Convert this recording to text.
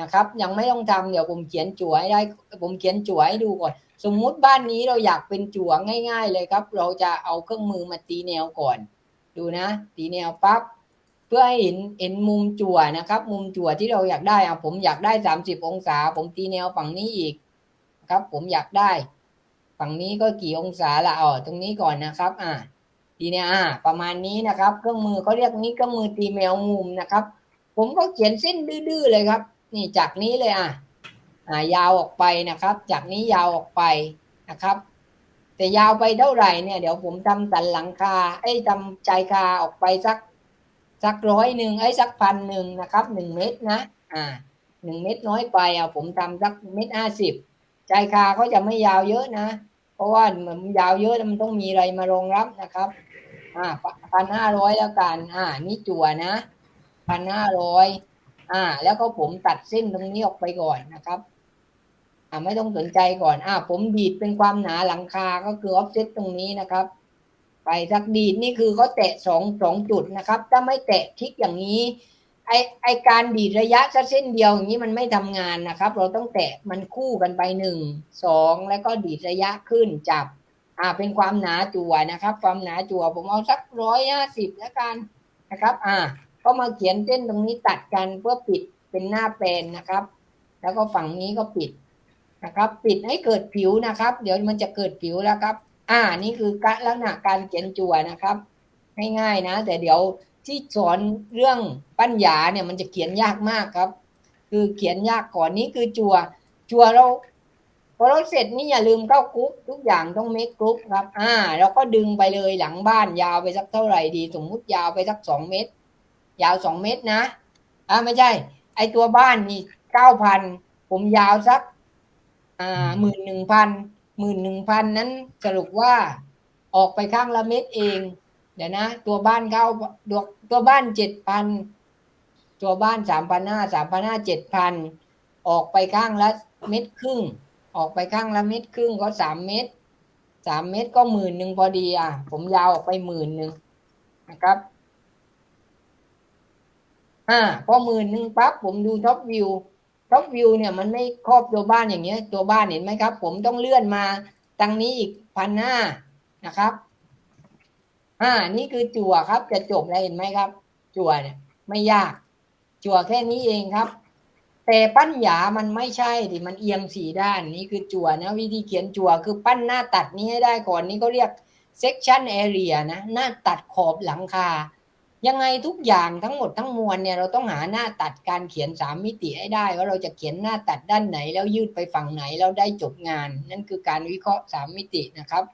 นะครับ ยังไม่ต้องทำเดี๋ยวผมเขียนจั่วให้ได้ผมเขียนจั่วให้ดูก่อน สมมุติบ้านนี้เราอยากเป็นจั่วง่าย ๆ เลยครับ เราจะเอาเครื่องมือมาตีแนวก่อน ดูนะ ตีแนวปั๊บเพื่อให้เห็นเห็นมุมจั่วนะครับ มุมจั่วที่เราอยากได้อะผมอยากได้สามสิบองศา ผมตีแนวฝั่งนี้อีกครับ ผมอยากได้ ฝั่งนี้ก็กี่องศาละอ๋อตรงนี้ก่อนนะครับ อ่าทีเนี้ยอ่า ประมาณนี้นะครับ เครื่องมือเขาเรียกนี้เครื่องมือตีแมวมุมนะครับ ผมก็เขียนเส้นดื้อๆเลยครับ นี่จากนี้เลยอะอ่ายาวออกไปนะครับ จากนี้ยาวออกไปนะครับ แต่ยาวไปเท่าไหร่เนี่ยเดี๋ยวผมทำสันหลังคาไอ้ทำใจคาออกไปสักสักร้อยหนึ่งไอ้สักพันหนึ่งนะครับหนึ่งเมตรนะ อ่าหนึ่งเมตรน้อยไปอะผมทำสักเมตรห้าสิบใจคาเขาจะไม่ยาวเยอะนะ เพราะว่ามันยาวเยอะมันต้องมีอะไรมารองรับนะครับ อ่าพันห้าร้อยแล้วกัน อ่านี่จั่วนะพันห้าร้อย อ่า แล้วก็ผมตัดเส้นตรงนี้ออกไปก่อนนะครับอ่าไม่ต้องสนใจก่อน อ่า ผมดีดเป็นความหนาหลังคาก็คือออฟเซตตรงนี้นะครับ ไปสักดีดนี่คือเขาแตะสองสองจุดนะครับ ถ้าไม่แตะคลิกอย่างนี้ไอไอการดีดระยะแค่เส้นเดียวอย่างนี้มันไม่ทำงานนะครับ เราต้องแตะมันคู่กันไปหนึ่งสองแล้วก็ดีดระยะขึ้นจับ อ่าเป็นความหนาจั่วนะครับ ความหนาจั่วผมเอาสักร้อยห้าสิบแล้วกันนะครับ อ่า ก็มาเขียนเส้นตรงนี้ตัดกันเพื่อปิดเป็นหน้าแปลนนะครับ แล้วก็ฝั่งนี้ก็ปิดนะครับ ปิดให้เกิดผิวนะครับ เดี๋ยวมันจะเกิดผิวแล้วครับ อ่านี่คือการลักษณะการเขียนจั่วนะครับง่ายๆนะ แต่เดี๋ยวที่สอนเรื่องปัญญาเนี่ยมันจะเขียนยากมากครับ คือเขียนยากก่อนนี้คือจั่วจั่วเราพอเราเสร็จนี่อย่าลืมเข้ากรุ๊ปทุกอย่างต้องเมคกรุ๊ปครับ อ่าเราก็ดึงไปเลยหลังบ้านยาวไปสักเท่าไหร่ดี สมมุติยาวไปสักสองเมตร ยาวสองเมตรนะอ่าไม่ใช่ ไอตัวบ้านนี่เก้าพันผมยาวสักอ่าหมื่นหนึ่งพันหมื่นหนึ่งพันนั้นสรุปว่าออกไปข้างละเม็ดเอง เดี๋ยวนะ ตัวบ้านเก้าตัวตัวบ้านเจ็ดพันตัวบ้านสามพันห้าสามพันห้าเจ็ดพันออกไปข้างละเม็ดครึ่ง ออกไปข้างละเม็ดครึ่งก็สามเม็ดสามเม็ดก็หมื่นหนึ่งพอดีอะ ผมยาวออกไปหมื่นหนึ่งนะครับ อ่าพอหมื่นหนึ่งปั๊บผมดูท็อปวิวท็อปวิวเนี่ยมันไม่ครอบตัวบ้านอย่างเงี้ย ตัวบ้านเห็นไหมครับ ผมต้องเลื่อนมาตังนี้อีกพันห้านะครับ อ่า นี่คือจั่วครับ จะจบแล้วเห็นไหมครับ จั่วเนี่ย ไม่ยาก จั่วแค่นี้เองครับ แต่ปั้นหยามันไม่ใช่ดิมันเอียงสี่ด้านนี่คือจั่วนะ วิธีเขียนจั่วคือปั้นหน้าตัดนี้ให้ได้ก่อนนี่เขาเรียก section area นะ หน้าตัดขอบหลังคา ยังไงทุกอย่างทั้งหมดทั้งมวลเนี่ยเราต้องหาหน้าตัดการเขียนสามมิติให้ได้ ว่าเราจะเขียนหน้าตัดด้านไหน แล้วยืดไปฝั่งไหนแล้วได้จบงาน นั่นคือการวิเคราะห์สามมิตินะครับ